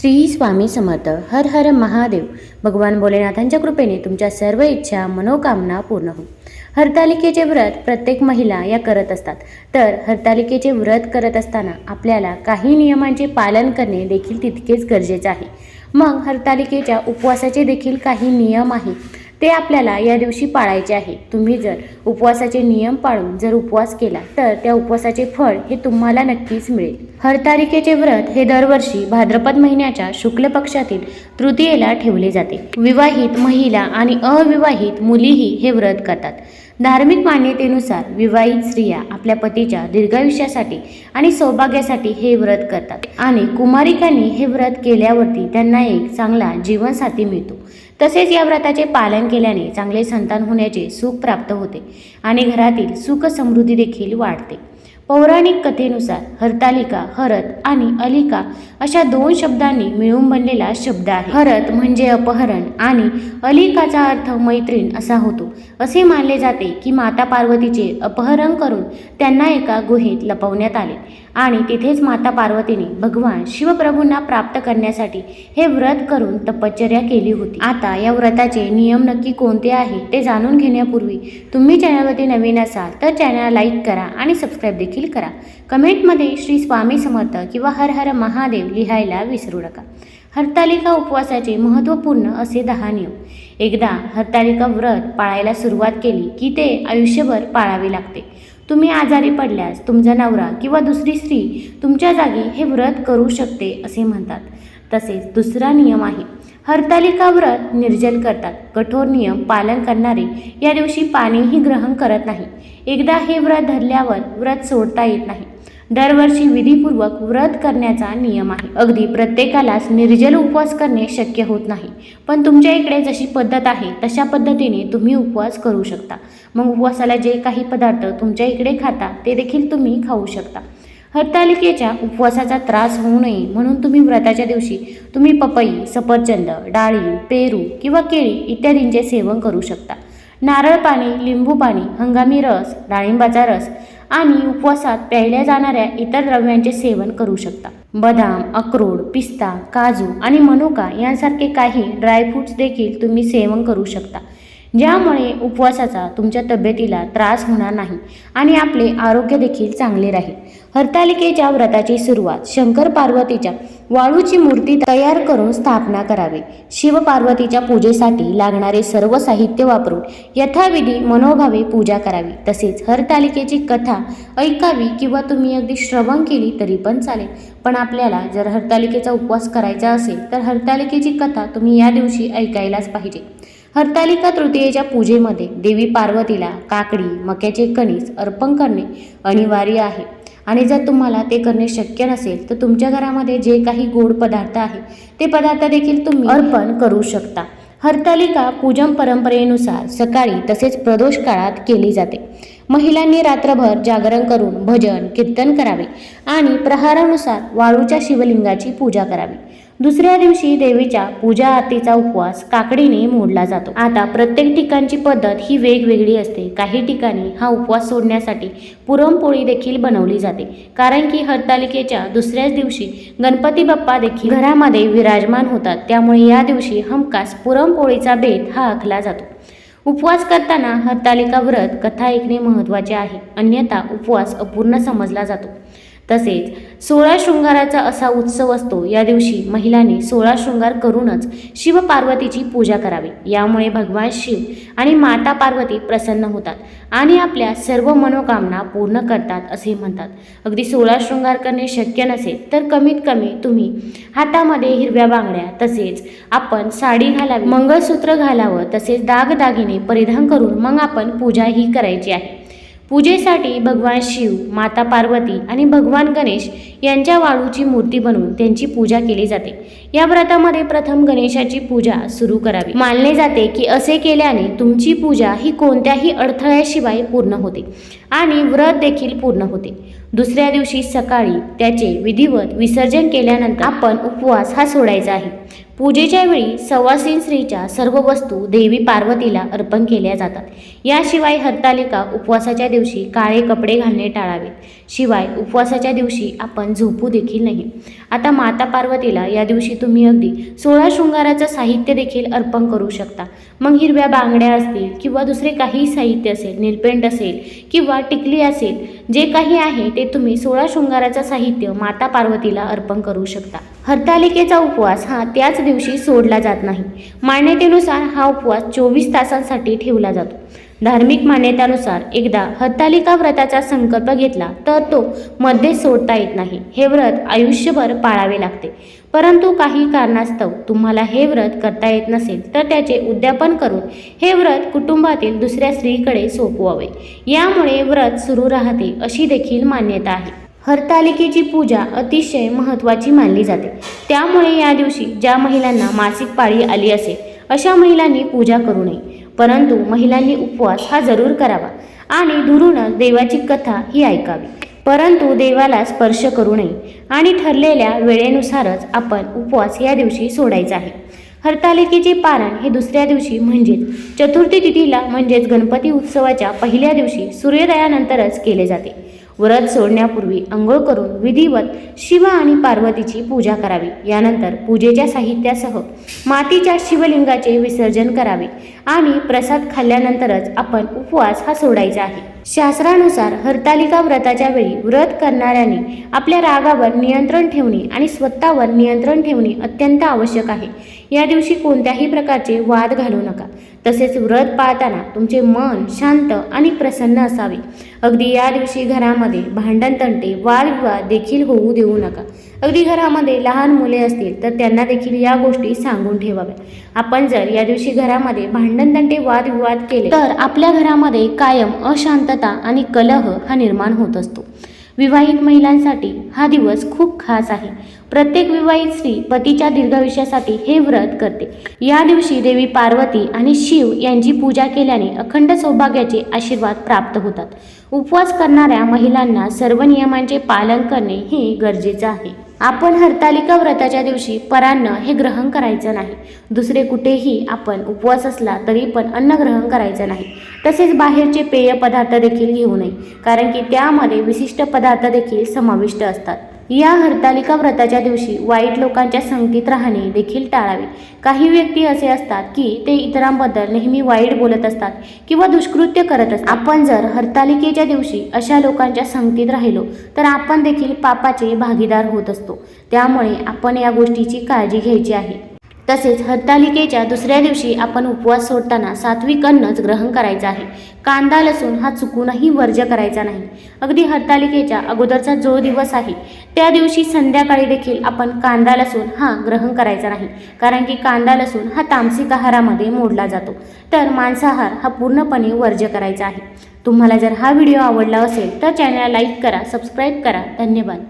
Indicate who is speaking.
Speaker 1: श्री स्वामी समर्थ. हर हर महादेव. भगवान भोलेनाथांच्या कृपेने तुमच्या सर्व इच्छा मनोकामना पूर्ण हो हरतालिकेचे व्रत प्रत्येक महिला या करत असतात. तर हरतालिकेचे व्रत करत असताना आपल्याला काही नियमांचे पालन करणे देखील तितकेच गरजेचे आहे. मग हरतालिकेच्या उपवासाचे देखील काही नियम आहेत. ते आपल्याला या दिवशी पाळायचे आहे. तुम्ही जर उपवासाचे नियम पाळून जर उपवास केला तर त्या उपवासाचे फळ हे तुम्हाला नक्कीच मिळेल. हरतारिकेचे व्रत हे दरवर्षी भाद्रपद महिन्याच्या शुक्ल पक्षातील तृतीयेला ठेवले जाते. विवाहित महिला आणि अविवाहित मुलीही हे व्रत करतात. धार्मिक मान्यतेनुसार विवाहित स्त्रिया आपल्या पतीच्या दीर्घायुष्यासाठी आणि सौभाग्यासाठी हे व्रत करतात. आणि कुमारिकांनी हे व्रत केल्यावरती त्यांना एक चांगला जीवनसाथी मिळतो. तसेच या व्रताचे पालन केल्याने चांगले संतान होण्याचे सुख प्राप्त होते आणि घरातील सुख समृद्धी देखील वाढते. पौराणिक कथेनुसार हरतालिका हरत आणि अलिका अशा दोन शब्दांनी मिळून बनलेला शब्द आहे. हरत म्हणजे अपहरण आणि अलिकाचा अर्थ मैत्रीण असा होतो. असे मानले जाते की माता पार्वतीचे अपहरण करून त्यांना एका गुहेत लपवण्यात आले. आणि तिथेच माता पार्वतीने भगवान शिवप्रभूंना प्राप्त करण्यासाठी हे व्रत करून तपश्चर्या केली होती. आता या व्रताचे नियम नक्की कोणते आहे ते जाणून घेण्यापूर्वी तुम्ही चॅनलवरती नवीन असाल तर चॅनल लाईक करा आणि सबस्क्राईब देखील करा. कमेंटमध्ये श्री स्वामी समर्थ किंवा हर हर महादेव लिहायला विसरू नका. हरतालिका उपवासाचे महत्त्वपूर्ण असे दहा नियम. एकदा हरतालिका व्रत पाळायला सुरुवात केली की ते आयुष्यभर पाळावे लागते. तुम्ही आजारी पडल्यास तुमचा नवरा किंवा दुसरी स्त्री तुमच्या जागी हे व्रत करू शकते असे म्हणतात. तसेच दुसरा नियम आहे हरतालिका व्रत निर्जल करतात. कठोर नियम पालन करणारे या दिवशी पाणीही ग्रहण करत नाही. एकदा हे व्रत धरल्यावर व्रत सोडता येत नाही. दरवर्षी विधीपूर्वक व्रत करण्याचा नियम आहे. अगदी प्रत्येकालाच निर्जल उपवास करणे शक्य होत नाही. पण तुमच्या इकडे जशी पद्धत आहे तशा पद्धतीने तुम्ही उपवास करू शकता. मग उपवासाला जे काही पदार्थ तुमच्या इकडे खाता ते देखील तुम्ही खाऊ शकता. हरतालिकेच्या उपवासाचा त्रास होऊ नये म्हणून तुम्ही व्रताच्या दिवशी तुम्ही पपई सफरचंद डाळी पेरू किंवा केळी इत्यादींचे सेवन करू शकता. नारळ पाणी लिंबू पाणी हंगामी रस डाळिंबाचा रस आणि उपवासात प्यायल्या जाणाऱ्या इतर द्रव्यांचे सेवन करू शकता. बदाम अक्रोड पिस्ता काजू आणि मनुका यांसारखे काही ड्रायफ्रूट्स देखील तुम्ही सेवन करू शकता. ज्यामुळे उपवासाचा तुमच्या तब्येतीला त्रास होणार नाही आणि आपले आरोग्य देखील चांगले राहील. हरतालिकेच्या व्रताची सुरुवात शंकर पार्वतीच्या वाळूची मूर्ती तयार करून स्थापना करावी. शिवपार्वतीच्या पूजेसाठी लागणारे सर्व साहित्य वापरून यथाविधी मनोभावे पूजा करावी. तसेच हरतालिकेची कथा ऐकावी किंवा तुम्ही अगदी श्रवण केली तरी पण चालेल. पण आपल्याला जर हरतालिकेचा उपवास करायचा असेल तर हरतालिकेची कथा तुम्ही या दिवशी ऐकायलाच पाहिजे. हरतालिका तृतीयेच्या पूजेमध्ये देवी पार्वतीला काकडी मक्याचे कणीस अर्पण करणे अनिवार्य आहे. आणि जर तुम्हाला ते करणे शक्य नसेल तर तुमच्या घरामध्ये जे काही गोड पदार्थ आहे ते पदार्थ देखील तुम्ही अर्पण करू शकता. हरतालिका पूजन परंपरेनुसार सकाळी तसेच प्रदोष काळात केली जाते. महिलांनी रात्रभर जागरण करून भजन कीर्तन करावे आणि प्रहारानुसार वाळूच्या शिवलिंगाची पूजा करावी. दुसऱ्या दिवशी देवीच्या पूजा आरतीचा उपवास काकडीने मोडला जातो. आता प्रत्येक ठिकाणची पद्धत ही वेगवेगळी असते. काही ठिकाणी हा उपवास सोडण्यासाठी पुरणपोळी देखील बनवली जाते. कारण की हरतालिकेच्या दुसऱ्याच दिवशी गणपती बाप्पा देखील घरामध्ये विराजमान होतात. त्यामुळे या दिवशी हमखास पुरणपोळीचा बेत हा आखला जातो. उपवास करताना हरतालिका व्रत कथा ऐकणे महत्त्वाचे आहे. अन्यथा उपवास अपूर्ण समजला जातो. तसेच सोळा शृंगाराचा असा उत्सव असतो या दिवशी महिलांनी सोळा शृंगार करूनच शिवपार्वतीची पूजा करावी. यामुळे भगवान शिव आणि माता पार्वती प्रसन्न होतात आणि आपल्या सर्व मनोकामना पूर्ण करतात असे म्हणतात. अगदी सोळा शृंगार करणे शक्य नसेल तर कमीत कमी तुम्ही हातामध्ये हिरव्या बांगड्या तसेच आपण साडी घालावी मंगळसूत्र घालावं तसेच दागदागिने परिधान करून मग आपण पूजा ही करायची आहे. पूजेसाठी भगवान शिव माता पार्वती आणि भगवान गणेश यांच्या वाळूची मूर्ती बनवून त्यांची पूजा केली जाते. या व्रतामध्ये प्रथम गणेशाची पूजा सुरू करावी. मानले जाते की असे केल्याने तुमची पूजा ही कोणत्याही अडथळ्याशिवाय पूर्ण होते आणि व्रत देखील पूर्ण होते. दुसऱ्या दिवशी सकाळी त्याचे विधिवत विसर्जन केल्यानंतर आपण उपवास हा सोडायचा आहे. पूजेच्या वेळी सवासीन स्त्रीच्या सर्व वस्तू देवी पार्वतीला अर्पण केल्या जातात. याशिवाय हरतालिका उपवासाच्या दिवशी काळे कपडे घालणे टाळावेत. शिवाय उपवासाच्या दिवशी आपण झोपू देखील नाही. आता माता पार्वतीला या दिवशी तुम्ही अगदी सोळा शृंगाराचं साहित्य देखील अर्पण करू शकता. मग हिरव्या बांगड्या असतील किंवा दुसरे काही साहित्य असेल निलपेंट असेल किंवा टिकली असेल जे काही आहे ते तुम्ही सोळा शृंगाराचं साहित्य माता पार्वतीला अर्पण करू शकता. हरतालिकेचा उपवास हा त्याच दिवशी सोडला जात नाही. मान्यतेनुसार हा उपवास चोवीस तासांसाठी ठेवला जातो. धार्मिक मान्यतेनुसार एकदा हत्तालिका व्रताचा संकल्प घेतला तर तो मध्ये सोडता येत नाही. हे व्रत आयुष्यभर पाळावे लागते. परंतु काही कारणास्तव तुम्हाला हे व्रत करता येत नसेल तर त्याचे उद्यापन करून हे व्रत कुटुंबातील दुसऱ्या स्त्रीकडे सोपवावे. यामुळे व्रत सुरू राहते अशी देखील मान्यता आहे. हरतालिकेची पूजा अतिशय महत्त्वाची मानली जाते. त्यामुळे या दिवशी ज्या महिलांना मासिक पाळी आली असेल अशा महिलांनी पूजा करू नये. परंतु महिलांनी उपवास हा जरूर करावा आणि दुरूनच देवाची कथा ही ऐकावी. परंतु देवाला स्पर्श करू नये आणि ठरलेल्या वेळेनुसारच आपण उपवास या दिवशी सोडायचा आहे. हरतालिकेचे पारण हे दुसऱ्या दिवशी म्हणजेच चतुर्थी तिथीला म्हणजेच गणपती उत्सवाच्या पहिल्या दिवशी सूर्योदयानंतरच केले जाते. व्रत सोडण्यापूर्वी आंघोळ करून विधिवत शिव आणि पार्वतीची पूजा करावी. यानंतर पूजेच्या साहित्यासह मातीच्या शिवलिंगाचे विसर्जन करावे आणि प्रसाद खाल्ल्यानंतरच आपण उपवास हा सोडायचा आहे. शास्त्रानुसार हरतालिका व्रताच्या वेळी व्रत करणाऱ्याने आपल्या रागावर नियंत्रण ठेवणे आणि स्वतःवर नियंत्रण ठेवणे अत्यंत आवश्यक आहे. या दिवशी कोणत्याही प्रकारचे वाद घालू नका. तसेच व्रत पाळताना तुमचे मन शांत आणि प्रसन्न असावे. अगदी या दिवशी घरामध्ये भांडण तंटे वादविवाद देखील होऊ देऊ नका. अगदी घरामध्ये लहान मुले असतील तर त्यांना देखील या गोष्टी सांगून ठेवाव्या. आपण जर या दिवशी घरामध्ये भांडण तंटे वादविवाद केले तर आपल्या घरामध्ये कायम अशांतता आणि कलह हा निर्माण होत असतो. विवाहित महिलांसाठी हा दिवस खूप खास आहे. प्रत्येक विवाहित स्त्री पतीच्या दीर्घायुष्यासाठी हे व्रत करते. या दिवशी देवी पार्वती आणि शिव यांची पूजा केल्याने अखंड सौभाग्याचे आशीर्वाद प्राप्त होतात. उपवास करणाऱ्या महिलांना सर्व नियमांचे पालन करणे हे गरजेचं आहे. आपण हरतालिका व्रताच्या दिवशी परान्न हे ग्रहण करायचं नाही. दुसरे कुठेही आपण उपवास असला तरी पण अन्न ग्रहण करायचं नाही. तसेच बाहेरचे पेय पदार्थ देखील घेऊ नये कारण की त्यामध्ये विशिष्ट पदार्थ देखील समाविष्ट असतात. या हरतालिका व्रताच्या दिवशी वाईट लोकांच्या संगतीत राहणे देखील टाळावे. काही व्यक्ती असे असतात की ते इतरांबद्दल नेहमी वाईट बोलत असतात किंवा दुष्कृत्य करत असतात. आपण जर हरतालिकेच्या दिवशी अशा लोकांच्या संगतीत राहिलो तर आपण देखील पापाचे भागीदार होत असतो. त्यामुळे आपण या गोष्टीची काळजी घ्यायची आहे. तसेच हरतालिकेच्या दुसऱ्या दिवशी आपण उपवास सोडताना सात्विक अन्नच ग्रहण करायचं आहे. कांदा लसूण हा चुकूनही वर्ज्य करायचा नाही. अगदी हरतालिकेच्या अगोदरचा जो दिवस आहे त्या दिवशी संध्याकाळी देखील आपण कांदा लसूण हा ग्रहण करायचा नाही. कारण की कांदा लसूण हा तामसिक आहारामध्ये मोडला जातो. तर मांसाहार हा पूर्णपणे वर्ज्य करायचा आहे. तुम्हाला जर हा व्हिडिओ आवडला असेल तर चॅनलला लाईक करा सबस्क्राईब करा. धन्यवाद.